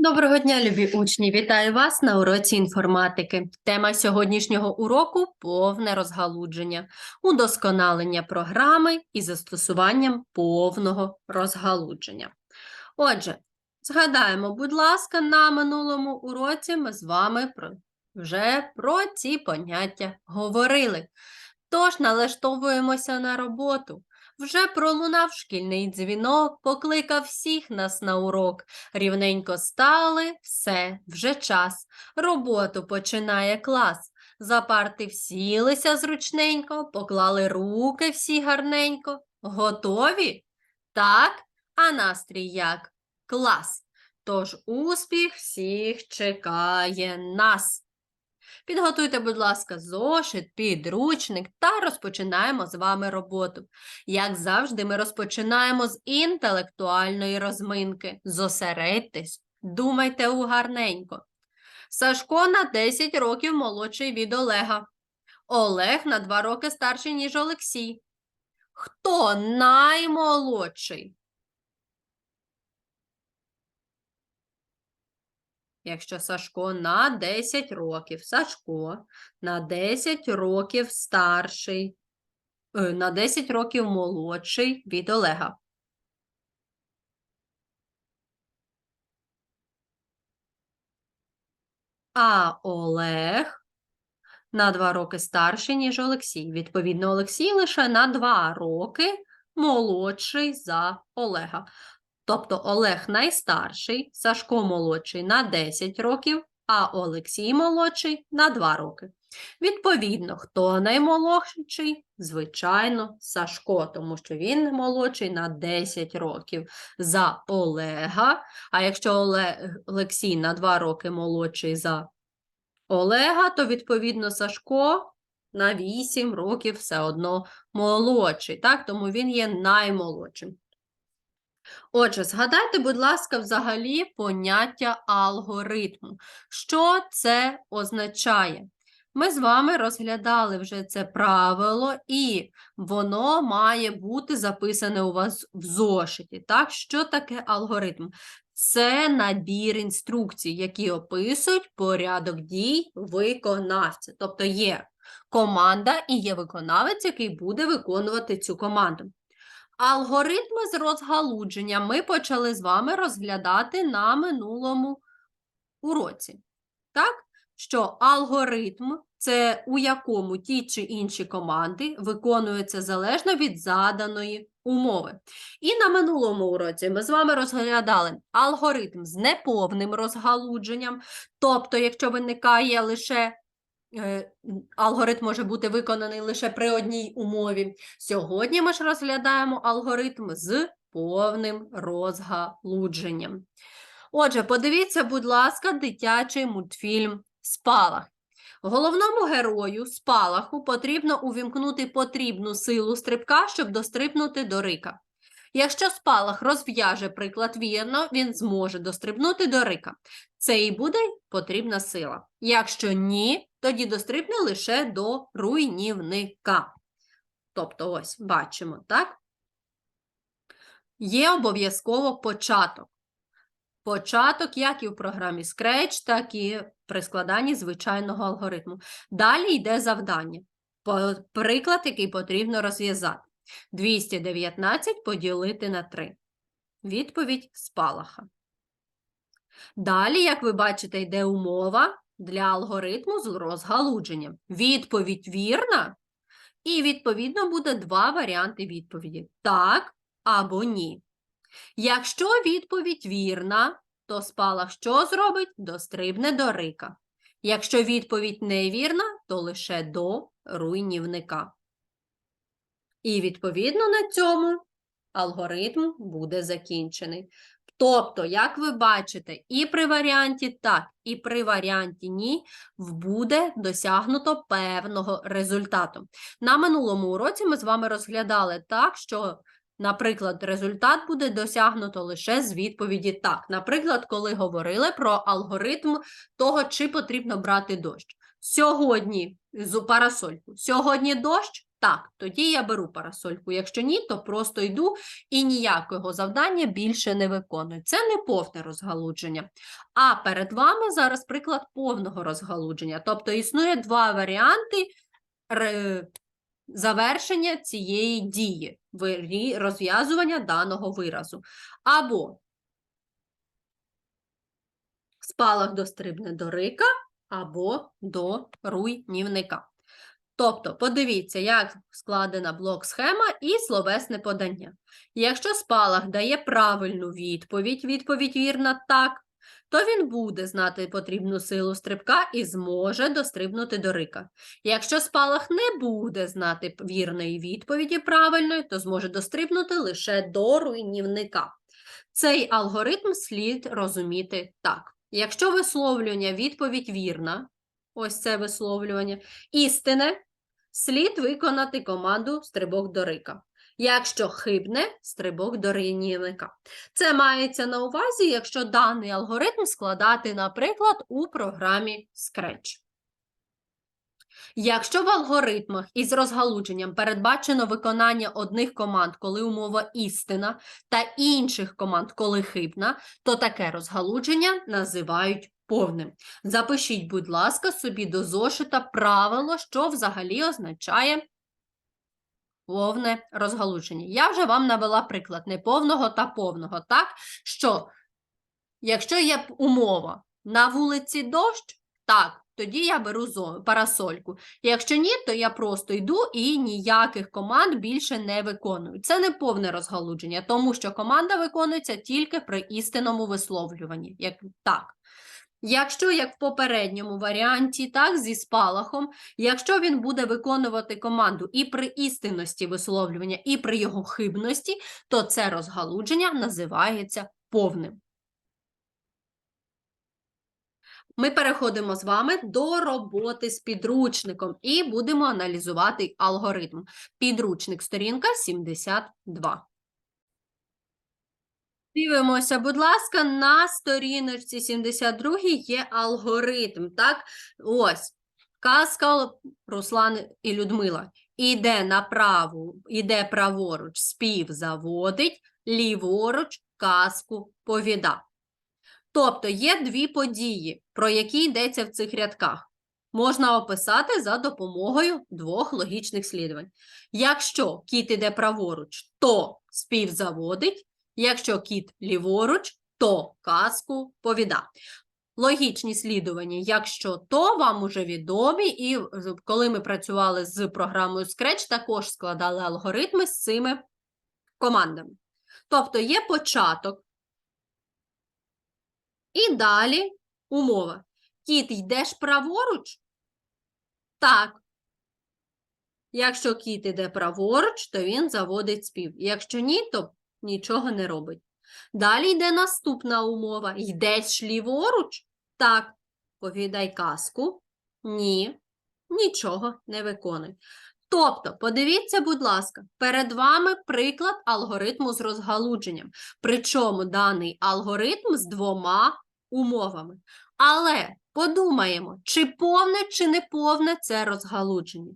Доброго дня, любі учні! Вітаю вас на уроці інформатики. Тема сьогоднішнього уроку повне розгалудження, удосконалення програми і застосуванням повного розгалудження. Отже, згадаємо, будь ласка, на минулому уроці ми з вами про, вже про ці поняття говорили. Тож налаштовуємося на роботу. Вже пролунав шкільний дзвінок, покликав всіх нас на урок. Рівненько стали, все, вже час. Роботу починає клас. За парти всілися зручненько, поклали руки всі гарненько. Готові? Так, а настрій як? Клас. Тож успіх всіх чекає нас. Підготуйте, будь ласка, зошит, підручник та розпочинаємо з вами роботу. Як завжди, ми розпочинаємо з інтелектуальної розминки. Зосередьтесь, думайте угарненько. Сашко на 10 років молодший від Олега. Олег на 2 роки старший, ніж Олексій. Хто наймолодший? Якщо Сашко на 10 років, Сашко на 10 років старший, е, на 10 років молодший від Олега. А Олег на 2 роки старший, ніж Олексій. Відповідно, Олексій лише на 2 роки молодший за Олега. Тобто Олег найстарший, Сашко молодший на 10 років, а Олексій молодший на 2 роки. Відповідно, хто наймолодший? Звичайно, Сашко, тому що він молодший на 10 років за Олега. А якщо Олег, Олексій на 2 роки молодший за Олега, то відповідно Сашко на 8 років все одно молодший. Так? Тому він є наймолодшим. Отже, згадайте, будь ласка, взагалі поняття алгоритму. Що це означає? Ми з вами розглядали вже це правило, і воно має бути записане у вас в зошиті. Так, що таке алгоритм? Це набір інструкцій, які описують порядок дій виконавця. Тобто є команда і є виконавець, який буде виконувати цю команду. Алгоритми з розгалудження ми почали з вами розглядати на минулому уроці. Так? Що алгоритм це у якому ті чи інші команди виконуються залежно від заданої умови. І на минулому уроці ми з вами розглядали алгоритм з неповним розгалудженням, тобто, якщо виникає лише алгоритм може бути виконаний лише при одній умові. Сьогодні ми ж розглядаємо алгоритм з повним розгалудженням. Отже, подивіться, будь ласка, дитячий мультфільм Спалах. Головному герою спалаху потрібно увімкнути потрібну силу стрибка, щоб дострибнути до рика. Якщо спалах розв'яже приклад вірно, він зможе дострибнути до рика. Це і буде потрібна сила. Якщо ні, тоді дострибне лише до руйнівника. Тобто, ось бачимо, так? Є обов'язково початок. Початок як і в програмі Scratch, так і при складанні звичайного алгоритму. Далі йде завдання. Приклад, який потрібно розв'язати. 219 поділити на 3. Відповідь спалаха. Далі, як ви бачите, йде умова для алгоритму з розгалудженням. Відповідь вірна, і, відповідно, буде два варіанти відповіді: так або ні. Якщо відповідь вірна, то спалах що зробить? Дострибне до рика. Якщо відповідь невірна, то лише до руйнівника. І, відповідно, на цьому алгоритм буде закінчений. Тобто, як ви бачите, і при варіанті так, і при варіанті ні буде досягнуто певного результату. На минулому уроці ми з вами розглядали так, що, наприклад, результат буде досягнуто лише з відповіді так. Наприклад, коли говорили про алгоритм того, чи потрібно брати дощ. Сьогодні з парасольку. Сьогодні дощ, Так, тоді я беру парасольку. Якщо ні, то просто йду і ніякого завдання більше не виконую. Це не повне розгалудження. А перед вами зараз приклад повного розгалудження. Тобто існує два варіанти завершення цієї дії, розв'язування даного виразу. Або спалах дострибне до рика, або до руйнівника. Тобто, подивіться, як складена блок-схема і словесне подання. Якщо спалах дає правильну відповідь, відповідь вірна так, то він буде знати потрібну силу стрибка і зможе дострибнути до рика. Якщо спалах не буде знати вірної відповіді правильної, то зможе дострибнути лише до руйнівника. Цей алгоритм слід розуміти так. Якщо висловлювання відповідь вірна, ось це висловлювання, істине, слід виконати команду стрибок до рика. Якщо хибне, стрибок до руйнівника. Це мається на увазі, якщо даний алгоритм складати, наприклад, у програмі Scratch. Якщо в алгоритмах із розгалудженням передбачено виконання одних команд, коли умова істина, та інших команд, коли хибна, то таке розгалудження називають повним. Запишіть, будь ласка, собі до зошита правило, що взагалі означає повне розгалудження. Я вже вам навела приклад неповного та повного, так? Що якщо є умова на вулиці дощ, так, тоді я беру парасольку. Якщо ні, то я просто йду і ніяких команд більше не виконую. Це не повне розгалудження, тому що команда виконується тільки при істинному висловлюванні. Як так. Якщо як в попередньому варіанті, так, зі спалахом, якщо він буде виконувати команду і при істинності висловлювання, і при його хибності, то це розгалудження називається повним. Ми переходимо з вами до роботи з підручником і будемо аналізувати алгоритм. Підручник, сторінка 72. Дивимося, будь ласка, на сторіночці 72 є алгоритм. Так, ось казка Руслан і Людмила. Іде направо, іде праворуч, спів заводить, ліворуч казку повіда. Тобто є дві події, про які йдеться в цих рядках. Можна описати за допомогою двох логічних слідувань. Якщо кіт іде праворуч, то спів заводить. Якщо кіт ліворуч, то казку повіда. Логічні слідування, якщо то вам уже відомі, і коли ми працювали з програмою Scratch, також складали алгоритми з цими командами. Тобто є початок, і далі умова. Кіт йдеш праворуч? Так. Якщо кіт іде праворуч, то він заводить спів. Якщо ні, то нічого не робить. Далі йде наступна умова. Йдеш ліворуч? Так. Повідай казку. Ні. Нічого не виконуй. Тобто, подивіться, будь ласка, перед вами приклад алгоритму з розгалудженням. Причому даний алгоритм з двома умовами. Але подумаємо, чи повне, чи не повне це розгалудження.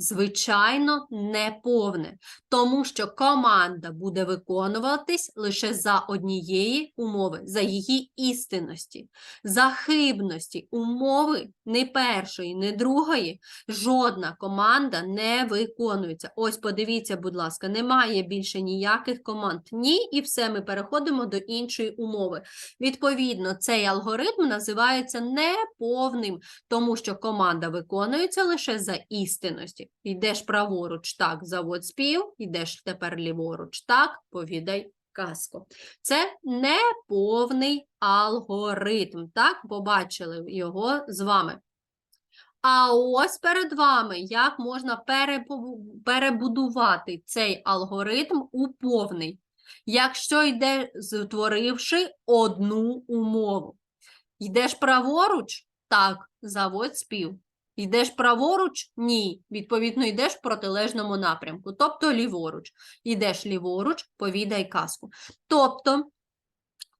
Звичайно, не повне, тому що команда буде виконуватись лише за однієї умови, за її істинності, за хибності умови не першої, не другої, жодна команда не виконується. Ось подивіться, будь ласка, немає більше ніяких команд. Ні, і все, ми переходимо до іншої умови. Відповідно, цей алгоритм називається неповним, тому що команда виконується лише за істинності. Йдеш праворуч, так, завод спів, йдеш тепер ліворуч, так, повідай казку. Це неповний алгоритм, так, побачили його з вами. А ось перед вами, як можна перебудувати цей алгоритм у повний, якщо йде, створивши одну умову. Йдеш праворуч? Так, заводь спів. Йдеш праворуч? Ні. Відповідно, йдеш в протилежному напрямку, тобто ліворуч. Йдеш ліворуч, повідай казку. Тобто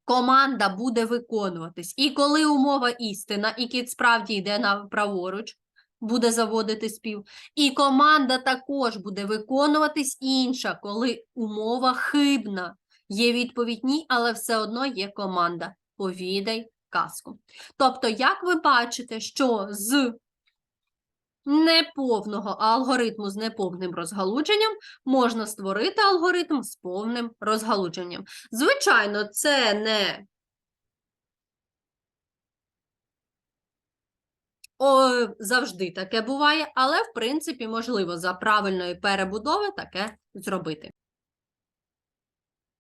команда буде виконуватись. І коли умова істина, і кіт справді йде на праворуч, буде заводити спів, і команда також буде виконуватись інша, коли умова хибна. Є відповідь ні, але все одно є команда. Повідай казку. Тобто, як ви бачите, що з неповного алгоритму з неповним розгалудженням можна створити алгоритм з повним розгалудженням. Звичайно, це не О, завжди таке буває, але в принципі можливо за правильної перебудови таке зробити.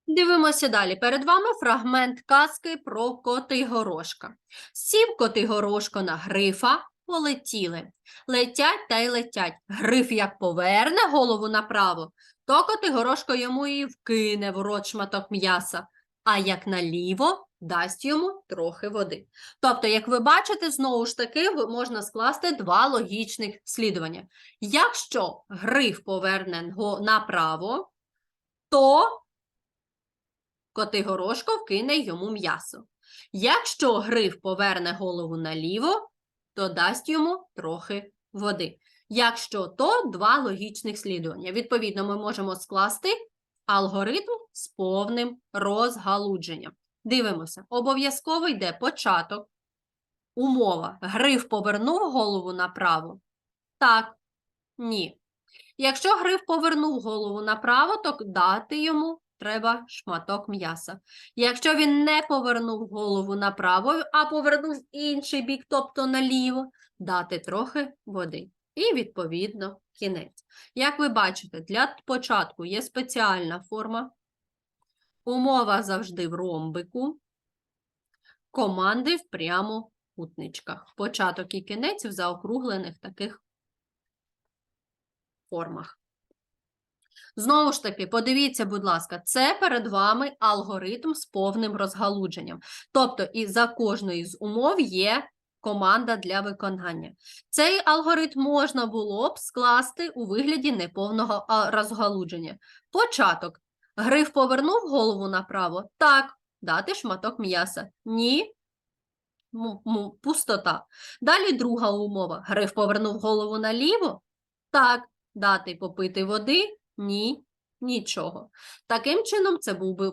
Дивимося далі. Перед вами фрагмент казки про Котигорошка. Сів Котигорошко на грифа, полетіли. Летять та й летять. Гриф як поверне голову направо, то Котигорошко йому і вкине в рот шматок м'яса, а як наліво дасть йому трохи води. Тобто, як ви бачите, знову ж таки можна скласти два логічних слідування. Якщо гриф поверне направо, то Котигорошко вкине йому м'ясо. Якщо гриф поверне голову наліво, то дасть йому трохи води. Якщо то два логічних слідування. Відповідно, ми можемо скласти алгоритм з повним розгалудженням. Дивимося, обов'язково йде початок. Умова. Гриф повернув голову направо? Так, ні. Якщо гриф повернув голову направо, то дати йому треба шматок м'яса. Якщо він не повернув голову направо, а повернув інший бік, тобто наліво, дати трохи води. І, відповідно, кінець. Як ви бачите, для початку є спеціальна форма. Умова завжди в ромбику. Команди в прямокутничках. Початок і кінець в заокруглених таких формах. Знову ж таки, подивіться, будь ласка, це перед вами алгоритм з повним розгалудженням. Тобто, і за кожною з умов є команда для виконання. Цей алгоритм можна було б скласти у вигляді неповного розгалудження. Початок. Гриф повернув голову направо? Так. Дати шматок м'яса. Ні. Пустота. Далі друга умова. Гриф повернув голову наліво? Так. Дати попити води? Ні. Нічого. Таким чином, це був би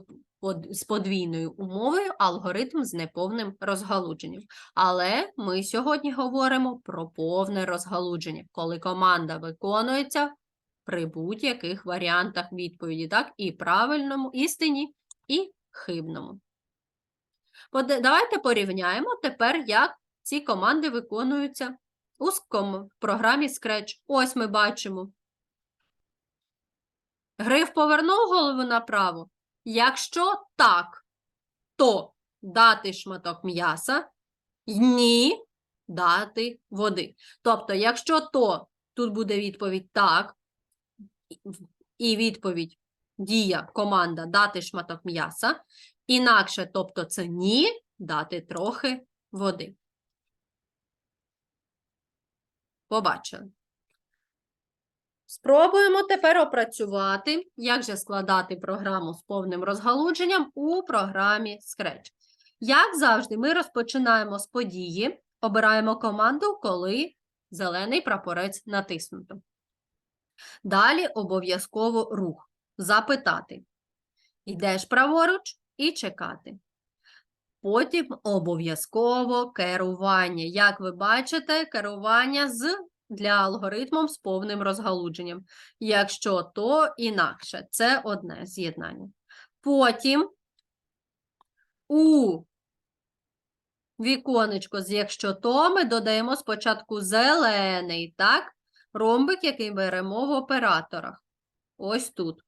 з подвійною умовою алгоритм з неповним розгалудженням. Але ми сьогодні говоримо про повне розгалудження, коли команда виконується при будь-яких варіантах відповіді, так, і правильному, істині, і хибному. Давайте порівняємо тепер, як ці команди виконуються у програмі Scratch. Ось ми бачимо. Гриф повернув голову направо. Якщо так, то дати шматок м'яса, ні, дати води. Тобто, якщо то, тут буде відповідь так, і- відповідь дія, команда дати шматок м'яса. Інакше, тобто це ні, дати трохи води. Побачили. Спробуємо тепер опрацювати, як же складати програму з повним розгалудженням у програмі Scratch. Як завжди, ми розпочинаємо з події, обираємо команду, коли зелений прапорець натиснуто. Далі обов'язково рух. Запитати. Йдеш праворуч і чекати. Потім обов'язково керування. Як ви бачите, керування з для алгоритмом з повним розгалудженням. Якщо то інакше, це одне з'єднання. Потім у віконечко з якщо то ми додаємо спочатку зелений, так? Ромбик, який беремо в операторах. Ось тут.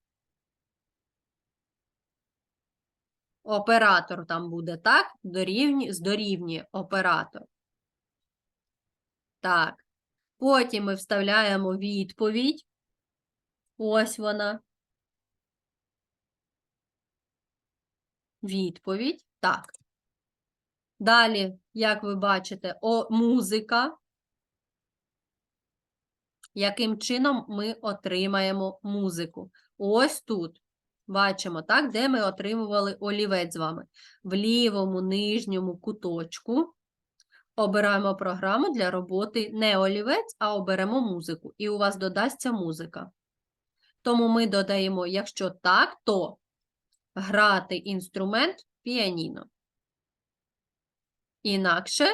Оператор там буде, так? Дорівнює, здорівнює оператор. Так. Потім ми вставляємо відповідь. Ось вона. Відповідь. Так. Далі, як ви бачите, о, музика. Яким чином ми отримаємо музику? Ось тут. Бачимо, так, де ми отримували олівець з вами. В лівому нижньому куточку Обираємо програму для роботи не олівець, а оберемо музику, і у вас додасться музика. Тому ми додаємо, якщо так, то грати інструмент піаніно. Інакше,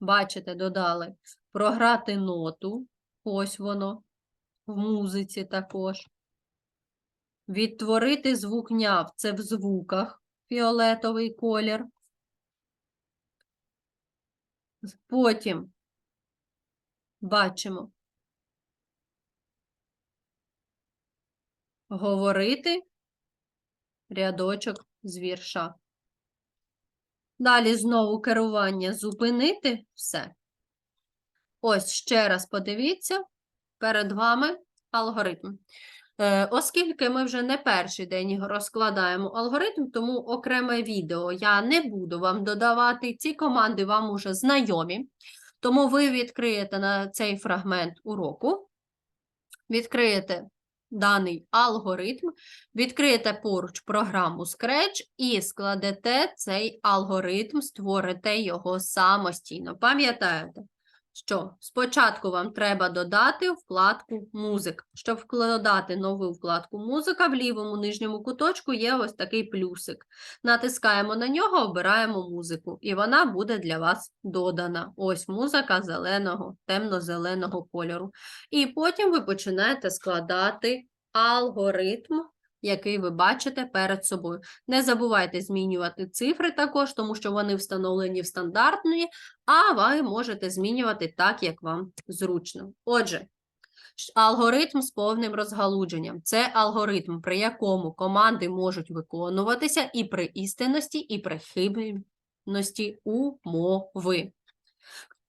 бачите, додали програти ноту, ось воно, в музиці також. Відтворити звук няв, це в звуках фіолетовий колір. Потім бачимо говорити рядочок з вірша. Далі знову керування зупинити все. Ось ще раз подивіться, перед вами алгоритм. Е, Оскільки ми вже не перший день розкладаємо алгоритм, тому окреме відео я не буду вам додавати. Ці команди вам уже знайомі. Тому ви відкриєте на цей фрагмент уроку, відкриєте даний алгоритм, відкриєте поруч програму Scratch і складете цей алгоритм, створите його самостійно. Пам'ятаєте, що спочатку вам треба додати вкладку музик. Щоб вкладати нову вкладку музика, в лівому нижньому куточку є ось такий плюсик. Натискаємо на нього, обираємо музику, і вона буде для вас додана. Ось музика зеленого, темно-зеленого кольору. І потім ви починаєте складати алгоритм, який ви бачите перед собою. Не забувайте змінювати цифри також, тому що вони встановлені в стандартної, а ви можете змінювати так, як вам зручно. Отже, алгоритм з повним розгалудженням. Це алгоритм, при якому команди можуть виконуватися і при істинності, і при хибності умови.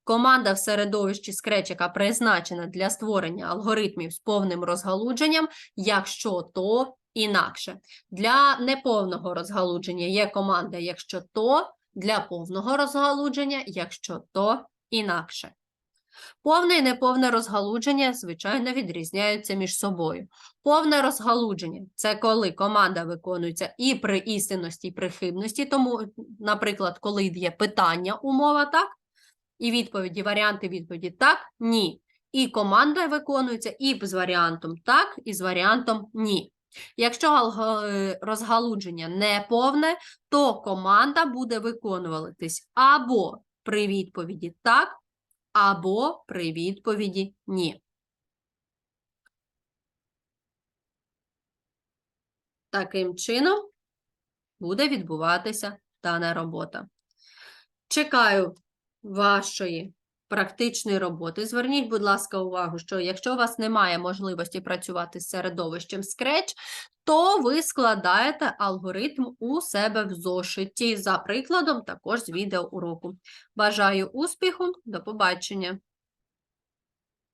Команда в середовищі Scratch, яка призначена для створення алгоритмів з повним розгалудженням, якщо то інакше. Для неповного розгалудження є команда якщо то, для повного розгалудження, якщо то інакше. Повне і неповне розгалудження, звичайно, відрізняються між собою. Повне розгалудження це коли команда виконується і при істинності, і при хибності. Тому, наприклад, коли є питання, умова, так? І відповіді, варіанти відповіді так, ні. І команда виконується і з варіантом так, і з варіантом ні. Якщо е, розгалудження не повне, то команда буде виконуватись або при відповіді так, або при відповіді ні. Таким чином буде відбуватися дана робота. Чекаю вашої практичної роботи. Зверніть, будь ласка, увагу, що якщо у вас немає можливості працювати з середовищем Scratch, то ви складаєте алгоритм у себе в зошиті, за прикладом також з відеоуроку. Бажаю успіху, до побачення!